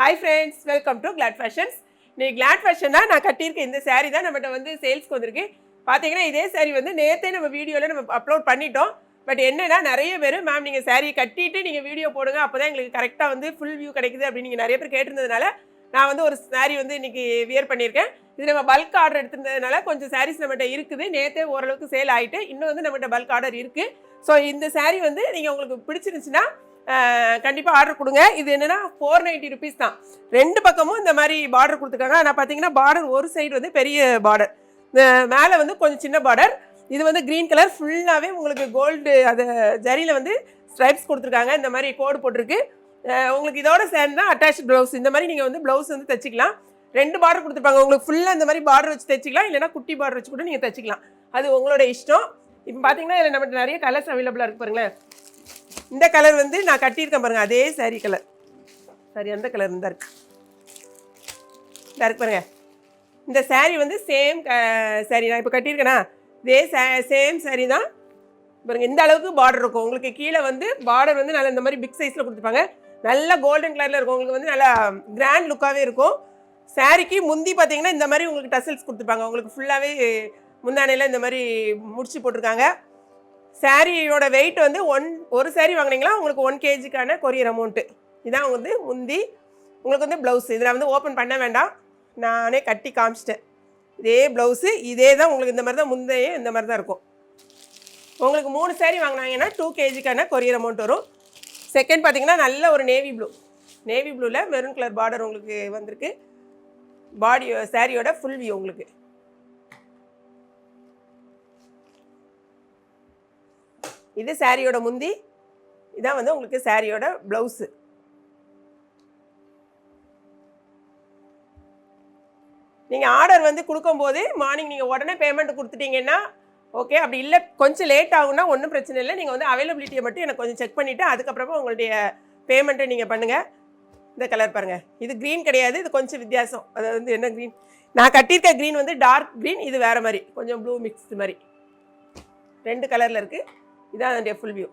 Hi friends welcome to Glad Fashions இன்னைக்கு Glad ஃபேஷன்னா நான் கட்டியிருக்க இந்த சாரீ தான் நம்மகிட்ட வந்து சேல்ஸ்க்கு வந்திருக்கு. பார்த்தீங்கன்னா இதே saree வந்து நேற்றே நம்ம வீடியோவில் நம்ம அப்லோட் பண்ணிட்டோம். பட் என்னென்னா நிறைய பேர் மேம் நீங்கள் சாரியை கட்டிட்டு நீங்கள் வீடியோ போடுங்க அப்போ தான் எங்களுக்கு கரெக்டாக வந்து ஃபுல் வியூ கிடைக்குது அப்படின்னு நீங்கள் நிறைய பேர் கேட்டிருந்ததுனால நான் வந்து ஒரு saree வந்து இன்றைக்கி வியர் பண்ணியிருக்கேன். இது நம்ம பல்க் ஆர்டர் எடுத்திருந்ததுனால கொஞ்சம் சாரீஸ் நம்மகிட்ட இருக்குது. நேற்றே ஓரளவுக்கு சேல் ஆகிட்டு இன்னும் வந்து நம்மகிட்ட பல்க் ஆர்டர் இருக்குது ஸோ இந்த சாரீ வந்து நீங்கள் உங்களுக்கு பிடிச்சிருந்துச்சுன்னா கண்டிப்பாக ஆர்டர் கொடுங்க. இது என்னென்னா ஃபோர் நைன்ட்டி ருபீஸ் தான். ரெண்டு பக்கமும் இந்த மாதிரி பார்டர் கொடுத்துருக்காங்க. ஆனால் பார்த்தீங்கன்னா பார்டர் ஒரு சைடு வந்து பெரிய பார்டர் மேலே வந்து கொஞ்சம் சின்ன பார்டர் இது வந்து க்ரீன் கலர் ஃபுல்லாகவே உங்களுக்கு கோல்டு அது ஜரியில் வந்து ஸ்ட்ரைப்ஸ் கொடுத்துருக்காங்க. இந்த மாதிரி கோடு போட்டிருக்கு. உங்களுக்கு இதோட சேர்ந்து தான் அட்டாச் ப்ளவுஸ் இந்த மாதிரி நீங்கள் வந்து ப்ளவுஸ் வந்து தைச்சிக்கலாம். ரெண்டு பார்டர் கொடுத்துருப்பாங்க. உங்களுக்கு ஃபுல்லாக இந்த மாதிரி பார்டர் வச்சு தைச்சிக்கலாம். இல்லைனா குட்டி பார்டர் வச்சு கூட நீங்கள் தைச்சிக்கலாம். அது உங்களோட இஷ்டம். இப்போ பார்த்தீங்கன்னா இதில் நம்மகிட்ட நிறைய கலர்ஸ் அவைலபிளாக இருக்கு பாருங்களேன். இந்த கலர் வந்து நான் கட்டியிருக்கேன் பாருங்க அதே saree கலர் சரி அந்த கலர் இந்த இருக்கு. இந்த இருக்கு பாருங்க. இந்த saree வந்து சேம் saree நான் இப்போ கட்டியிருக்கேனா? இதே சேம் saree தான். பாருங்க இந்த அளவுக்கு பார்டர் இருக்கும். உங்களுக்கு கீழே வந்து பார்டர் வந்து நல்லா இந்த மாதிரி பிக் சைஸில் கொடுத்துருப்பாங்க. நல்ல கோல்டன் கலரில் இருக்கும். உங்களுக்கு வந்து நல்லா கிராண்ட் லுக்காகவே இருக்கும். சாரிக்கு முந்தி பார்த்தீங்கன்னா இந்த மாதிரி உங்களுக்கு டசல்ஸ் கொடுத்துருப்பாங்க. உங்களுக்கு ஃபுல்லாகவே முந்தானையில் இந்த மாதிரி முடிச்சு போட்டிருக்காங்க. சாரியோட வெயிட் வந்து ஒன் ஒரு saree வாங்கினீங்களா? உங்களுக்கு ஒன் கேஜிக்கான கொரியர் அமௌண்ட்டு இதான் வந்து முந்தி உங்களுக்கு வந்து ப்ளவுஸ் இதில் வந்து ஓப்பன் பண்ண வேண்டாம். நானே கட்டி காமிச்சிட்டேன். இதே ப்ளவுஸு இதே தான் உங்களுக்கு இந்த மாதிரி தான் முந்தைய இந்த மாதிரி தான் இருக்கும். உங்களுக்கு மூணு saree வாங்கினாங்கன்னா டூ கேஜிக்கான கொரியர் அமௌண்ட் வரும். செகண்ட் பார்த்தீங்கன்னா நல்ல ஒரு நேவி ப்ளூ நேவி ப்ளூவில் மெரூன் கலர் பார்டர் உங்களுக்கு வந்திருக்கு. பாடி சாரியோட ஃபுல் வியூ உங்களுக்கு. இது சாரியோட முந்தி இதான் வந்து உங்களுக்கு சாரியோட ப்ளவுஸு நீங்கள் ஆர்டர் வந்து கொடுக்கும்போது மார்னிங் நீங்கள் உடனே பேமெண்ட் கொடுத்துட்டீங்கன்னா ஓகே அப்படி இல்லை கொஞ்சம் லேட் ஆகுனா ஒன்றும் பிரச்சனை இல்லை. நீங்கள் வந்து அவைலபிலிட்டியை மட்டும் எனக்கு கொஞ்சம் செக் பண்ணிவிட்டு அதுக்கப்புறமா உங்களுடைய பேமெண்ட்டை நீங்கள் பண்ணுங்கள் இந்த கலர் பாருங்கள் இது க்ரீன் கிடையாது இது கொஞ்சம் வித்தியாசம். அது வந்து என்ன க்ரீன் நான் கட்டியிருக்க க்ரீன் வந்து டார்க் க்ரீன் இது வேறு மாதிரி. கொஞ்சம் ப்ளூ மிக்ஸ்டு மாதிரி. ரெண்டு கலரில் இருக்குது இதான் அதனுடைய ஃபுல் வியூ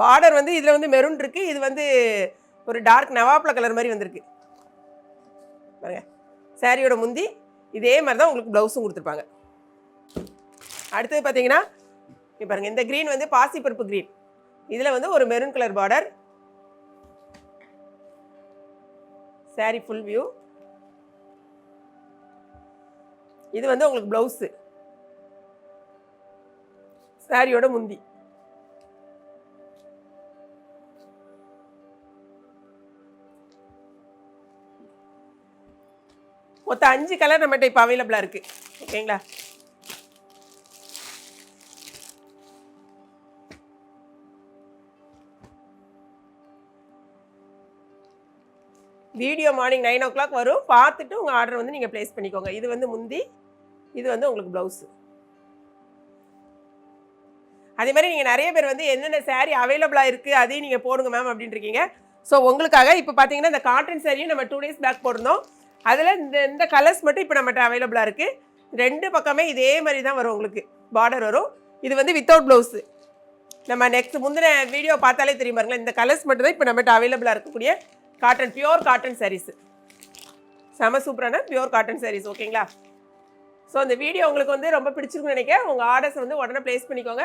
பார்டர் வந்து இதில் வந்து மெரூன் இருக்குது இது வந்து ஒரு டார்க் நவாப்ல கலர் மாதிரி வந்திருக்கு. பாருங்க. சாரியோட முந்தி இதே மாதிரி தான் உங்களுக்கு ப்ளவுஸும் கொடுத்துருப்பாங்க. அடுத்தது பார்த்தீங்கன்னா இப்போ பாருங்க. இந்த க்ரீன் வந்து பாசிப்பருப்பு க்ரீன் இதில் வந்து ஒரு maroon colour border sari full view இது வந்து உங்களுக்கு ப்ளவுஸு சாரியோட முந்தி. மொத்தம் அஞ்சு கலர் நம்மகிட்ட இப்போ அவைலபிளாக இருக்குது ஓகேங்களா video morning nine o'clock வரும். பார்த்துட்டு உங்கள் ஆர்டர் வந்து நீங்கள் ப்ளேஸ் பண்ணிக்கோங்க. இது வந்து முந்தி இது வந்து உங்களுக்கு ப்ளவுஸு அதே மாதிரி நீங்கள் நிறைய பேர் வந்து என்னென்ன சேரீ அவைலபிளாக இருக்குது அதையும் நீங்கள் போடுங்க மேம் அப்படின்ட்டு இருக்கீங்க ஸோ உங்களுக்காக இப்போ பார்த்தீங்கன்னா இந்த காட்டன் சேரீயும் நம்ம டூ டேஸ் பேக் போட்டிருந்தோம். அதில் இந்த இந்த கலர்ஸ் மட்டும் இப்போ நம்மகிட்ட அவைலபிளாக இருக்குது ரெண்டு பக்கமே இதே மாதிரி தான் வரும் உங்களுக்கு. பார்டர் வரும். இது வந்து வித்தவுட் ப்ளவுஸு நம்ம நெக்ஸ்ட் முந்தின வீடியோ பார்த்தாலே தெரியும் பாருங்களேன். இந்த கலர்ஸ் மட்டும் தான் இப்போ நம்மகிட்ட அவைலபிளாக இருக்கக்கூடிய காட்டன் பியூர் காட்டன் சாரீஸு செம சூப்பரான பியூர் காட்டன் சாரீஸ் ஓகேங்களா ஸோ அந்த வீடியோ உங்களுக்கு வந்து ரொம்ப பிடிச்சிருக்குன்னு நினைக்கிறேன். உங்கள் ஆர்டர்ஸ் வந்து உடனே ப்ளேஸ் பண்ணிக்கோங்க.